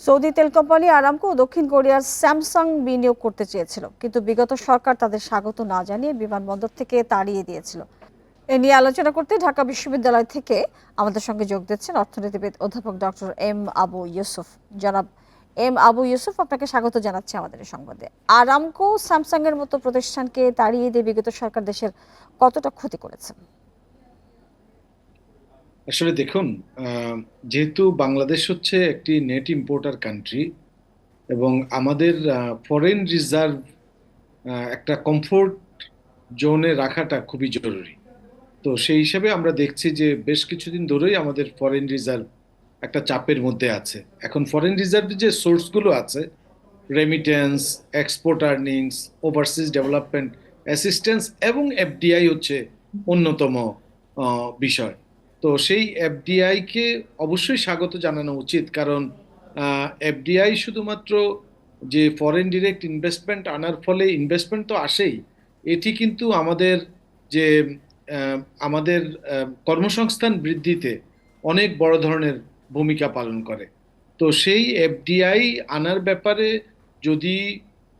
Saudi তেল company Aramco দক্ষিণ কোরিয়ার স্যামসাং বিনিয়োগ করতে চেয়েছিল, কিন্তু বিগত সরকার তাদের স্বাগত না জানিয়ে বিমানবন্দর থেকে তাড়িয়ে দিয়েছিল। এ নিয়ে আলোচনা করতে ঢাকা বিশ্ববিদ্যালয় থেকে আমাদের সঙ্গে যোগ দিচ্ছেন অর্থনীতিবিদ অধ্যাপক ডক্টর এম আবু ইউসুফ। জনাব এম আবু ইউসুফ, আপনাকে স্বাগত জানাচ্ছি আমাদের সংবাদে। আরামকো স্যামসাং এর মতো প্রতিষ্ঠানকে তাড়িয়ে দিয়ে বিগত সরকার দেশের কতটা ক্ষতি করেছে? আসলে দেখুন যেহেতু বাংলাদেশ হচ্ছে একটি নেট ইম্পোর্টার কান্ট্রি এবং আমাদের ফরেন রিজার্ভ একটা কমফোর্ট জোনে রাখাটা খুবই জরুরি। তো সেই হিসাবে আমরা দেখছি যে বেশ কিছুদিন ধরেই আমাদের ফরেন রিজার্ভ একটা চাপের মধ্যে আছে। এখন ফরেন রিজার্ভের যে সোর্সগুলো আছে remittance export earnings overseas development assistance এবং এফডিআই হচ্ছে অন্যতম বিষয়। তো সেই এফডিআই কে অবশ্যই স্বাগত জানানো উচিত, কারণ এফডিআই শুধুমাত্র যে ফরেন ডিরেক্ট ইনভেস্টমেন্ট আনার ফলে ইনভেস্টমেন্ট তো আসেই, এটি কিন্তু আমাদের যে আমাদের কর্মসংস্থান বৃদ্ধিতে অনেক বড় ধরনের ভূমিকা পালন করে। তো সেই এফডিআই আনার ব্যাপারে যদি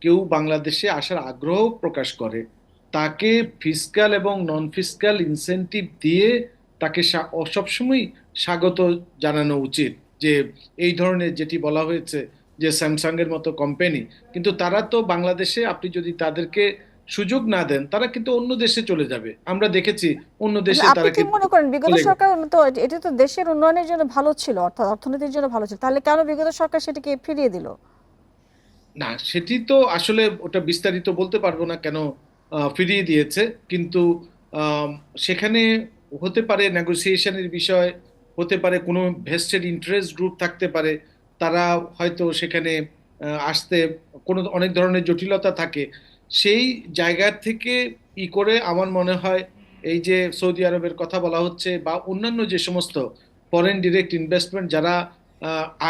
কেউ বাংলাদেশে আসার আগ্রহ প্রকাশ করে, তাকে ফিসক্যাল এবং নন ফিসক্যাল ইনসেনটিভ দিয়ে তাকে সবসময় স্বাগত জানানো উচিত যে এই ধরনের যেটি বলা হয়েছে যে স্যামসাং এর মতো কোম্পানি কিন্তু তারা তো বাংলাদেশে আপনি যদি তাদেরকে সুযোগ না দেন তারা কিন্তু অন্য দেশে চলে যাবে। আমরা দেখেছি অন্য দেশে তারা কি মনে করেন বিগত সরকার তো এটি তো দেশের উন্নয়নের জন্য ভালো ছিল অর্থাৎ অর্থনীতির জন্য ভালো ছিল তাহলে কেন বিগত সরকার সেটিকে ফিরিয়ে দিল? না সেটি তো আসলে ওটা বিস্তারিত বলতে পারব না কেন আহ, ফিরিয়ে দিয়েছে কিন্তু সেখানে হতে পারে নেগোসিয়েশনের বিষয়, হতে পারে কোনো ভেস্টেড ইন্টারেস্ট গ্রুপ থাকতে পারে, তারা হয়তো সেখানে আসতে কোনো অনেক ধরনের জটিলতা থাকে। সেই জায়গা থেকে ই করে আমার মনে হয় এই যে সৌদি আরবের কথা বলা হচ্ছে বা অন্যান্য যে সমস্ত ফরেন ডিরেক্ট ইনভেস্টমেন্ট যারা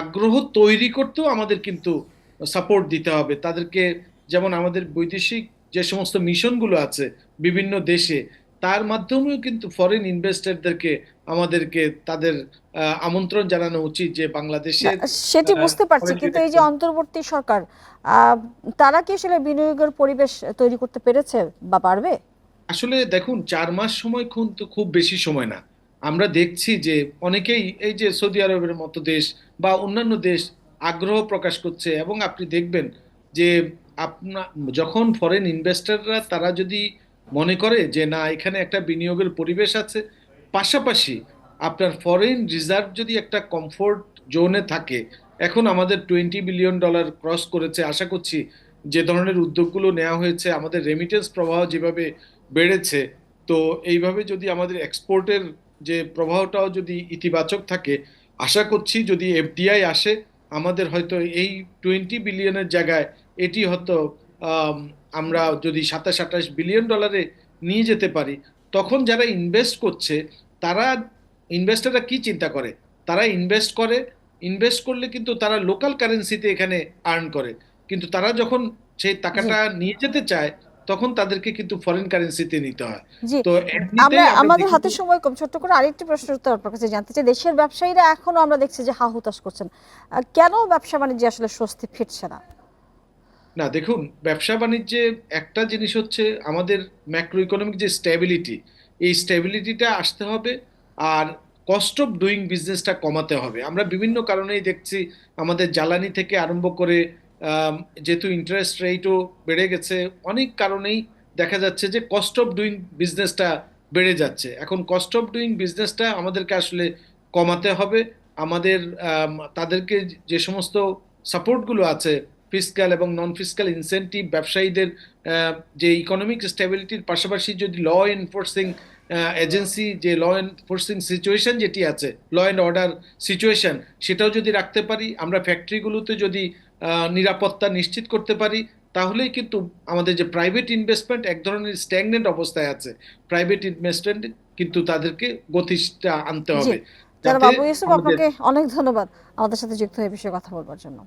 আগ্রহ তৈরি করতেও আমাদের কিন্তু সাপোর্ট দিতে হবে। তাদেরকে যেমন আমাদের বৈদেশিক যে সমস্ত মিশনগুলো আছে বিভিন্ন দেশে তার মাধ্যমেও কিন্তু ফরেন ইনভেস্টরদেরকে আমাদেরকে তাদের আমন্ত্রণ জানানো উচিত যে বাংলাদেশে সেটি বুঝতে পারছি কিন্তু এই যে অন্তর্বর্তী সরকার তারা কি আসলে বিনিয়োগের পরিবেশ তৈরি করতে পেরেছে বা পারবে? আসলে দেখুন চার মাস সময় কিন্তু খুব বেশি সময় না। আমরা দেখছি যে অনেকেই এই যে সৌদি আরবের মতো দেশ বা অন্যান্য দেশ আগ্রহ প্রকাশ করছে এবং আপনি দেখবেন যে আপনা যখন ফরেন ইনভেস্টররা তারা যদি মনে করে যে, না, এখানে একটা বিনিয়োগের পরিবেশ আছে। পাশাপাশি আপনার ফরেন রিজার্ভ যদি একটা কমফোর্ট জোনে থাকে, এখন আমাদের টোয়েন্টি বিলিয়ন ডলার ক্রস করেছে। আশা করছি যে ধরনের উদ্যোগগুলো নেওয়া হয়েছে, আমাদের রেমিটেন্স প্রবাহ যেভাবে বেড়েছে, তো এইভাবে যদি আমাদের এক্সপোর্টের যে প্রবাহটাও যদি ইতিবাচক থাকে, আশা করছি যদি এফডিআই আসে, আমাদের হয়তো এই টোয়েন্টি বিলিয়নের জায়গায় এটি হয়তো আমরা যদি সাতাশ আঠাশ বিলিয়ন ডলারে নিয়ে যেতে পারি তখন যারা ইনভেস্ট করছে তারা ইনভেস্টররা কি চিন্তা করে? তারা ইনভেস্ট করে ইনভেস্ট করলে কিন্তু তারা লোকাল কারেন্সিতে এখানে আর্ন করে। কিন্তু তারা যখন সেই টাকাটা নিয়ে যেতে চায় তখন তাদেরকে কিন্তু ফরেন কারেন্সিতে নিতে হয়। তো আমরা আমাদের হাতে সময় কম ছোট্ট করে আরেকটি প্রশ্নের উত্তর আপনার কাছে জানতে চাই। দেশের ব্যবসায়ীরা এখনও আমরা দেখছি যে হা হুতাশ করছেন কেন ব্যবসা বাণিজ্যে আসলে স্বস্তি ফিরছে না? না, দেখুন, ব্যবসা বাণিজ্যে একটা জিনিস হচ্ছে আমাদের ম্যাক্রো ইকোনমিক যে স্ট্যাবিলিটি এই স্ট্যাবিলিটিটা আসতে হবে আর কস্ট অফ ডুইং বিজনেসটা কমাতে হবে। আমরা বিভিন্ন কারণেই দেখছি আমাদের জ্বালানি থেকে আরম্ভ করে যেহেতু ইন্টারেস্ট রেটও বেড়ে গেছে, অনেক কারণেই দেখা যাচ্ছে যে কস্ট অফ ডুইং বিজনেসটা বেড়ে যাচ্ছে। এখন কস্ট অফ ডুইং বিজনেসটা আমাদেরকে আসলে কমাতে হবে। আমাদের তাদেরকে যে সমস্ত সাপোর্টগুলো আছে ফিসক্যাল এবং নন ফিসক্যাল ইনসেন্টিভ ব্যবসায়ীদের যে ইকোনমিক স্টেবিলিটির পাশাপাশি যদি ল এনফোর্সিং এজেন্সি যে ল এনফোর্সিং সিচুয়েশন যেটি আছে ল অ্যান্ড অর্ডার সিচুয়েশন সেটাও যদি রাখতে পারি আমরা ফ্যাক্টরিগুলোতে যদি নিরাপত্তা নিশ্চিত করতে পারি তাহলেই কিন্তু আমাদের যে প্রাইভেট ইনভেস্টমেন্ট এক ধরনের স্ট্যাগনেন্ট অবস্থায় আছে। প্রাইভেট ইনভেস্টমেন্ট কিন্তু তাদেরকে গতিটা আনতে হবে। আপনাকে অনেক ধন্যবাদ আমাদের সাথে যুক্ত হয়ে বিষয়ে কথা বলবার জন্য।